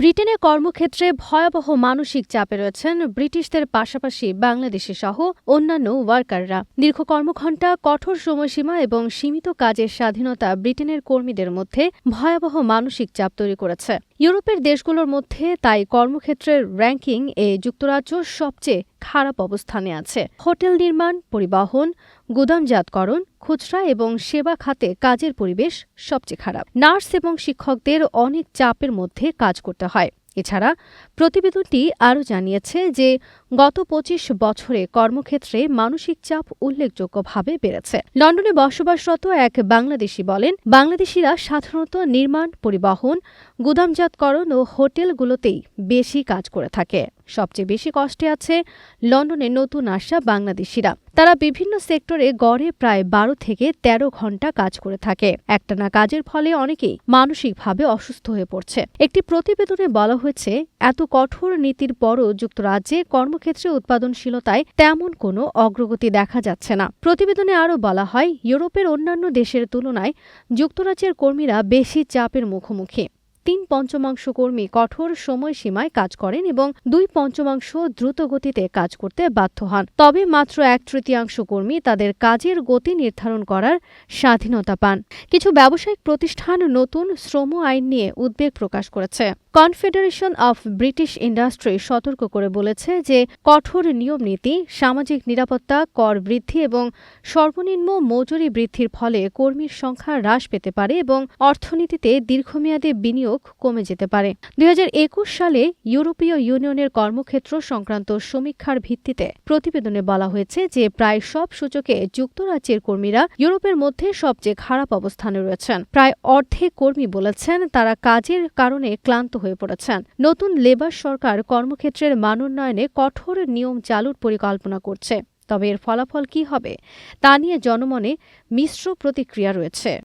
ব্রিটেনে কর্মক্ষেত্রে ভয়াবহ মানসিক চাপে রয়েছেন ব্রিটিশদের পাশাপাশি বাংলাদেশি সহ অন্যান্য ওয়ার্কাররা। দীর্ঘ কর্মঘণ্টা, কঠোর সময়সীমা এবং সীমিত কাজের স্বাধীনতা ব্রিটেনের কর্মীদের মধ্যে ভয়াবহ মানসিক চাপ তৈরি করেছে। ইউরোপের দেশগুলোর মধ্যে তাই কর্মক্ষেত্রের র্যাঙ্কিং এ যুক্তরাজ্য সবচেয়ে খারাপ অবস্থানে আছে। হোটেল নির্মাণ, পরিবহন, গুদামজাতকরণ, খুচরা এবং সেবা খাতে কাজের পরিবেশ সবচেয়ে খারাপ। নার্স এবং শিক্ষকদের অনেক চাপের মধ্যে কাজ করতে হয়। এছাড়া প্রতিবেদনটি আরও জানিয়েছে যে গত পঁচিশ বছরে কর্মক্ষেত্রে মানসিক চাপ উল্লেখযোগ্যভাবে বেড়েছে। লন্ডনে বসবাসরত এক বাংলাদেশি বলেন, বাংলাদেশিরা সাধারণত নির্মাণ, পরিবহন, গুদামজাতকরণ ও হোটেলগুলোতেই বেশি কাজ করে থাকে। সবচেয়ে বেশি কষ্টে আছে লন্ডনে নতুন আসা বাংলাদেশিরা। তারা বিভিন্ন সেক্টরে গড়ে প্রায় বারো থেকে ১৩ ঘণ্টা কাজ করে থাকে। একটানা কাজের ফলে অনেকেই মানসিকভাবে অসুস্থ হয়ে পড়ছে। একটি প্রতিবেদনে বলা হয়েছে, এত কঠোর নীতির পরও যুক্তরাজ্যে কর্মক্ষেত্রে উৎপাদনশীলতায় তেমন কোনো অগ্রগতি দেখা যাচ্ছে না। প্রতিবেদনে আরও বলা হয়, ইউরোপের অন্যান্য দেশের তুলনায় যুক্তরাজ্যের কর্মীরা বেশি চাপের মুখোমুখি। তিন পঞ্চমাংশ কর্মী কঠোর সময়সীমায় কাজ করেন এবং দুই পঞ্চমাংশ দ্রুত গতিতে কাজ করতে বাধ্য হন। তবে মাত্র এক তৃতীয়াংশ কর্মী তাদের কাজের গতি নির্ধারণ করার স্বাধীনতা পান। কিছু ব্যবসায়িক প্রতিষ্ঠান নতুন শ্রম আইন নিয়ে উদ্বেগ প্রকাশ করেছে। কনফেডারেশন অফ ব্রিটিশ ইন্ডাস্ট্রি সতর্ক করে বলেছে যে কঠোর নিয়ম নীতি, সামাজিক নিরাপত্তা, কর বৃদ্ধি এবং সর্বনিম্ন মজুরি বৃদ্ধির ফলে কর্মীর সংখ্যা হ্রাস পেতে পারে এবং অর্থনীতিতে দীর্ঘমেয়াদী বিনিয়োগ কমে যেতে পারে। দুই হাজার একুশ সালে ইউরোপীয় ইউনিয়নের কর্মক্ষেত্র সংক্রান্ত সমীক্ষার ভিত্তিতে প্রতিবেদনে বলা হয়েছে যে প্রায় সব সূচকে যুক্তরাজ্যের কর্মীরা ইউরোপের মধ্যে সবচেয়ে খারাপ অবস্থানে রয়েছেন। প্রায় অর্ধেক কর্মী বলেছেন তারা কাজের কারণে ক্লান্ত হয়ে পড়েছেন। নতুন লেবার সরকার কর্মক্ষেত্রের মানোন্নয়নে কঠোর নিয়ম চালুর পরিকল্পনা করছে। তবে এর ফলাফল কী হবে, তা নিয়ে জনমনে মিশ্র প্রতিক্রিয়া রয়েছে।